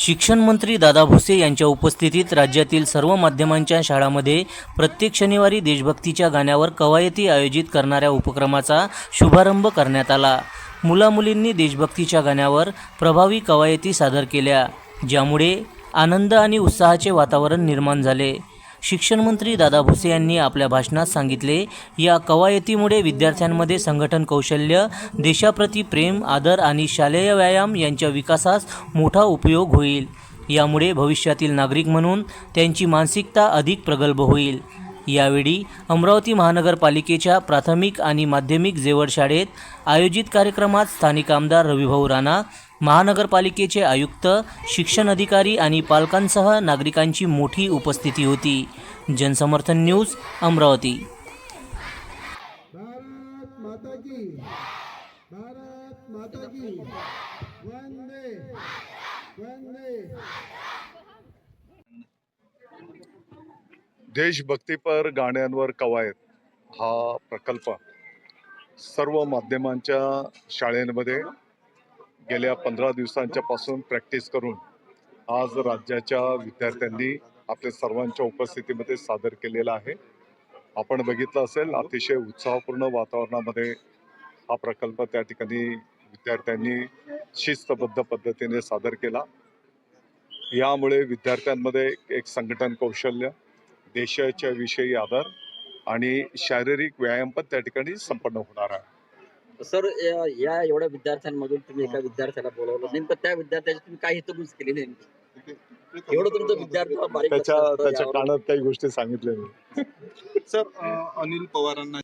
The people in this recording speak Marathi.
शिक्षण मंत्री दादा भुसे यांच्या उपस्थितीत राज्यातील सर्व माध्यमांच्या शाळांमध्ये प्रत्येक शनिवारी देशभक्तीच्या गाण्यावर कवायती आयोजित करणाऱ्या उपक्रमाचा शुभारंभ करण्यात आला. मुलामुलींनी देशभक्तीच्या गाण्यावर प्रभावी कवायती सादर केल्या ज्यामुळे आनंद आणि उत्साहाचे वातावरण निर्माण झाले. शिक्षणमंत्री दादा भुसे यांनी आपल्या भाषणात सांगितले या कवायतीमुळे विद्यार्थ्यांमध्ये संघटन कौशल्य देशाप्रती प्रेम आदर आणि शालेय व्यायाम यांच्या विकासास मोठा उपयोग होईल. यामुळे भविष्यातील नागरिक म्हणून त्यांची मानसिकता अधिक प्रगल्भ होईल. यावेळी अमरावती महानगरपालिकेच्या प्राथमिक आणि माध्यमिक जेवड शाळेत आयोजित कार्यक्रमात स्थानिक आमदार रविभाऊ राणा महानगरपालिकेचे आयुक्त शिक्षण अधिकारी आणि पालकांसह नागरिकांची मोठी उपस्थिती होती. जनसमर्थन न्यूज अमरावती. भारत माता की भारत माता की वंदे वंदे देशभक्तीपर गाण्यांवर कवायत हा प्रकल्प सर्व माध्यमांच्या शाळेमध्ये गेल्या पंधरा दिवसांच्या पासून प्रॅक्टिस करून आज राज्याच्या विद्यार्थ्यांनी आपल्या सर्वांच्या उपस्थितीमध्ये सादर केलेला आहे. आपण बघितलं असेल अतिशय उत्साहपूर्ण वातावरणामध्ये हा प्रकल्प त्या ठिकाणी विद्यार्थ्यांनी शिस्तबद्ध पद्धतीने सादर केला. यामुळे विद्यार्थ्यांमध्ये एक संघटन कौशल्य देशाच्या विषयी आदर आणि शारीरिक व्यायाम पण त्या ठिकाणी संपन्न होणार आहे सर या या एवढ्या विद्यार्थ्यांमधून तुम्ही एका विद्यार्थ्याला बोलवलं नेमकं त्या विद्यार्थ्याची तुम्ही काय हितगुज केली नेमकी एवढं तुमचं विद्यार्थी बारीक त्याच्या त्याच्या. कानात काही गोष्टी सांगितल्या मी सर अनिल पवारांना